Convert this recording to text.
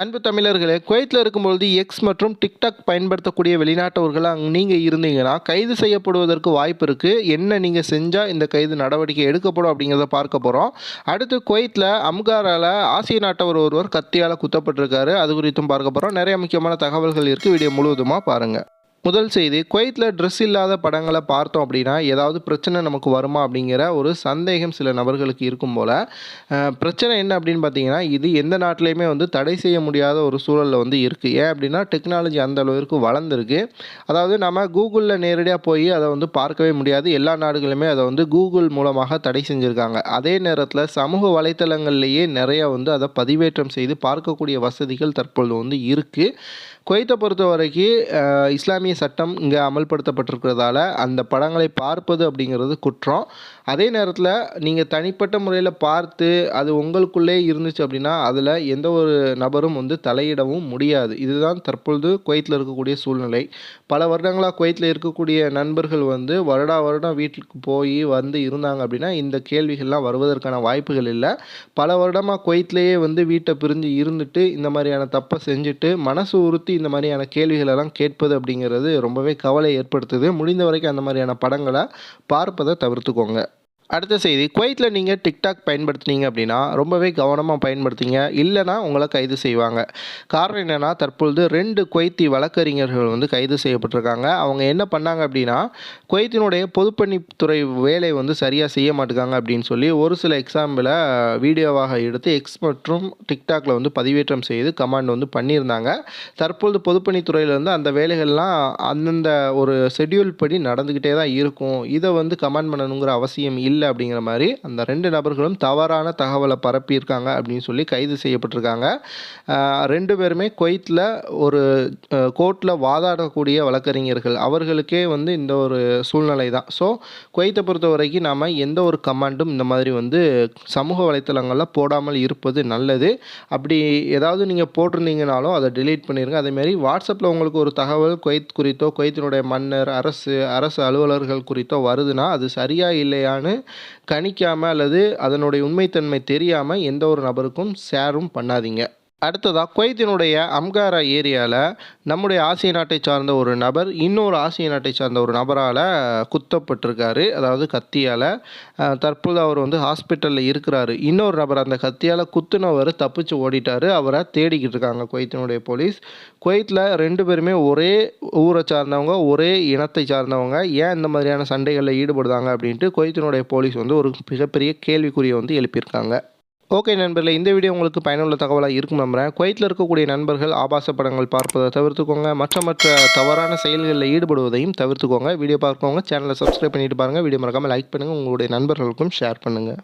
அன்பு தமிழர்களே குவைத்தில் இருக்கும்பொழுது எக்ஸ் மற்றும் டிக்டாக் பயன்படுத்தக்கூடிய வெளிநாட்டவர்கள் அங்கே நீங்கள் இருந்தீங்கன்னா கைது செய்யப்படுவதற்கு வாய்ப்பு இருக்குது என்ன நீங்கள் செஞ்சால் இந்த கைது நடவடிக்கை எடுக்கப்படும் அப்படிங்கிறத பார்க்க போகிறோம் அடுத்து குவைத்தில் அம்காரால் ஆசிய நாட்டவர் ஒருவர் கத்தியால் குத்தப்பட்டிருக்காரு. அது குறித்தும் பார்க்க போகிறோம் நிறைய முக்கியமான தகவல்கள் இருக்குது வீடியோ முழுவதுமாக பாருங்கள் முதல் செய்தி குவைத்தில் ட்ரெஸ் இல்லாத படங்களை பார்த்தோம் அப்படின்னா ஏதாவது பிரச்சனை நமக்கு வருமா அப்படிங்கிற ஒரு சந்தேகம் சில நபர்களுக்கு இருக்கும் போல். பிரச்சனை என்ன அப்படின்னு பார்த்தீங்கன்னா இது எந்த நாட்டிலையுமே வந்து தடை செய்ய முடியாத ஒரு சூழலில் வந்து இருக்குது ஏன் அப்படின்னா டெக்னாலஜி அந்த அளவிற்கு வளர்ந்துருக்கு. அதாவது நம்ம கூகுளில் நேரடியாக போய் அதை வந்து பார்க்கவே முடியாது. எல்லா நாடுகளுமே அதை வந்து கூகுள் மூலமாக தடை செஞ்சுருக்காங்க. அதே நேரத்தில் சமூக வலைத்தளங்கள்லேயே நிறையா வந்து அதை பதிவேற்றம் செய்து பார்க்கக்கூடிய வசதிகள் தற்பொழுது வந்து இருக்குது குவைத்தை பொறுத்த வரைக்கும் இஸ்லாமிய சட்டம் இங்கே அமல்படுத்தப்பட்டிருக்கிறதால அந்த படங்களை பார்ப்பது அப்படிங்கிறது குற்றம். அதே நேரத்தில் நீங்கள் தனிப்பட்ட முறையில் பார்த்து அது உங்களுக்குள்ளே இருந்துச்சு அப்படின்னா அதில் எந்த ஒரு நபரும் வந்து தலையிடவும் முடியாது. இதுதான் தற்பொழுது குவைத்தில் இருக்கக்கூடிய சூழ்நிலை. பல வருடங்களாக குவைத்தில் இருக்கக்கூடிய நண்பர்கள் வந்து வருடா வருடம் வீட்டுக்கு போய் வந்து இருந்தாங்க அப்படின்னா இந்த கேள்விகள்லாம் வருவதற்கான வாய்ப்புகள் இல்லை. பல வருடமாக குவைத்திலேயே வந்து வீட்டை பிரிஞ்சு இருந்துட்டு இந்த மாதிரியான தப்பை செஞ்சுட்டு மனசு உறுத்தி இந்த மாதிரியான கேள்விகளெல்லாம் கேட்பது அப்படிங்கிறது ரொம்பவே கவலை ஏற்படுத்துது. முடிந்த வரைக்கும் அந்த மாதிரியான படங்களை பார்ப்பதை தவிர்த்துக்கோங்க. அடுத்த செய்தி. குவைத்தில் நீங்கள் டிக்டாக் பயன்படுத்துனீங்க அப்படின்னா ரொம்பவே கவனமாக பயன்படுத்திங்க. இல்லைனா உங்களை கைது செய்வாங்க. காரணம் என்னென்னா தற்பொழுது ரெண்டு குவைத்தி வழக்கறிஞர்கள் வந்து கைது செய்யப்பட்டிருக்காங்க. அவங்க என்ன பண்ணாங்க அப்படின்னா குவைத்தினுடைய பொதுப்பணித்துறை வேலை வந்து சரியாக செய்ய மாட்டுக்காங்க அப்படின்னு சொல்லி ஒரு சில எக்ஸாம்பிளை வீடியோவாக எடுத்து எக்ஸ் மற்றும் டிக்டாக்ல வந்து பதிவேற்றம் செய்து கமாண்ட் வந்து பண்ணியிருந்தாங்க. தற்பொழுது பொதுப்பணித்துறையிலேருந்து அந்த வேலைகள்லாம் அந்தந்த ஒரு ஷெட்யூல் படி நடந்துக்கிட்டே தான் இருக்கும். இதை வந்து கமெண்ட் பண்ணணுங்கிற அவசியம் இல்லை. இல்லை அப்படிங்கிற மாதிரி அந்த ரெண்டு நபர்களும் தவறான தகவலை பரப்பியிருக்காங்க அப்படின்னு சொல்லி கைது செய்யப்பட்டிருக்காங்க. ரெண்டு பேருமே குவைத்தில் ஒரு கோர்ட்டில் வாதாடக்கூடிய வழக்கறிஞர்கள். அவர்களுக்கே வந்து இந்த ஒரு சூழ்நிலை தான். ஸோ குவைத்தை பொறுத்த வரைக்கும் நாம் எந்த ஒரு கமாண்டும் இந்த மாதிரி வந்து சமூக வலைத்தளங்களில் போடாமல் இருப்பது நல்லது. அப்படி ஏதாவது நீங்கள் போட்டிருந்தீங்கனாலும் அதை டிலீட் பண்ணிடுங்க அதேமாரி வாட்ஸ்அப்பில் உங்களுக்கு ஒரு தகவல் குவைத் குறித்தோ குவைத்தினுடைய மன்னர் அரசு அரசு அலுவலர்கள் குறித்தோ வருதுன்னா அது சரியாக இல்லையான்னு கணிக்காமல் அல்லது அதனுடைய உண்மைத்தன்மை தெரியாமல் எந்த ஒரு நபருக்கும் ஷேரும் பண்ணாதீங்க. அடுத்ததாக குவைத்தினுடைய அம்காரா ஏரியாவில் நம்முடைய ஆசிய நாட்டை சார்ந்த ஒரு நபர் இன்னொரு ஆசிய நாட்டை சார்ந்த ஒரு நபரால் குத்தப்பட்டிருக்காரு. அதாவது கத்தியால் தற்போது அவர் வந்து ஹாஸ்பிட்டலில் இருக்கிறாரு. இன்னொரு நபர் அந்த கத்தியால் குத்துனவர் தப்பிச்சு ஓடிட்டார். அவரை தேடிக்கிட்டு இருக்காங்க குவைத்தினுடைய போலீஸ். குவைத்தில் ரெண்டு பேருமே ஒரே ஊரை சார்ந்தவங்க ஒரே இனத்தை சார்ந்தவங்க. ஏன் இந்த மாதிரியான சண்டைகளில் ஈடுபடுதாங்க அப்படின்ட்டு குவைத்தினுடைய போலீஸ் வந்து ஒரு மிகப்பெரிய கேள்விக்குறியை வந்து எழுப்பியிருக்காங்க. ஓகே நண்பர்களே இந்த வீடியோ உங்களுக்கு பயனுள்ள தகவலாக இருக்கும் நம்புகிறேன் குவைத்தில் இருக்கக்கூடிய நண்பர்கள் ஆபாச படங்கள் பார்ப்பதை தவிர்த்துக்கோங்க. மற்ற மற்ற தவறான செயல்களில் ஈடுபடுவதையும் தவிர்த்துக்கோங்க. வீடியோ பார்க்கவங்க சேனலை சப்ஸ்கிரைப் பண்ணிட்டு பாருங்கள் வீடியோ மறக்காமல் லைக் பண்ணுங்கள் உங்களுடைய நண்பர்களுக்கும் ஷேர் பண்ணுங்கள்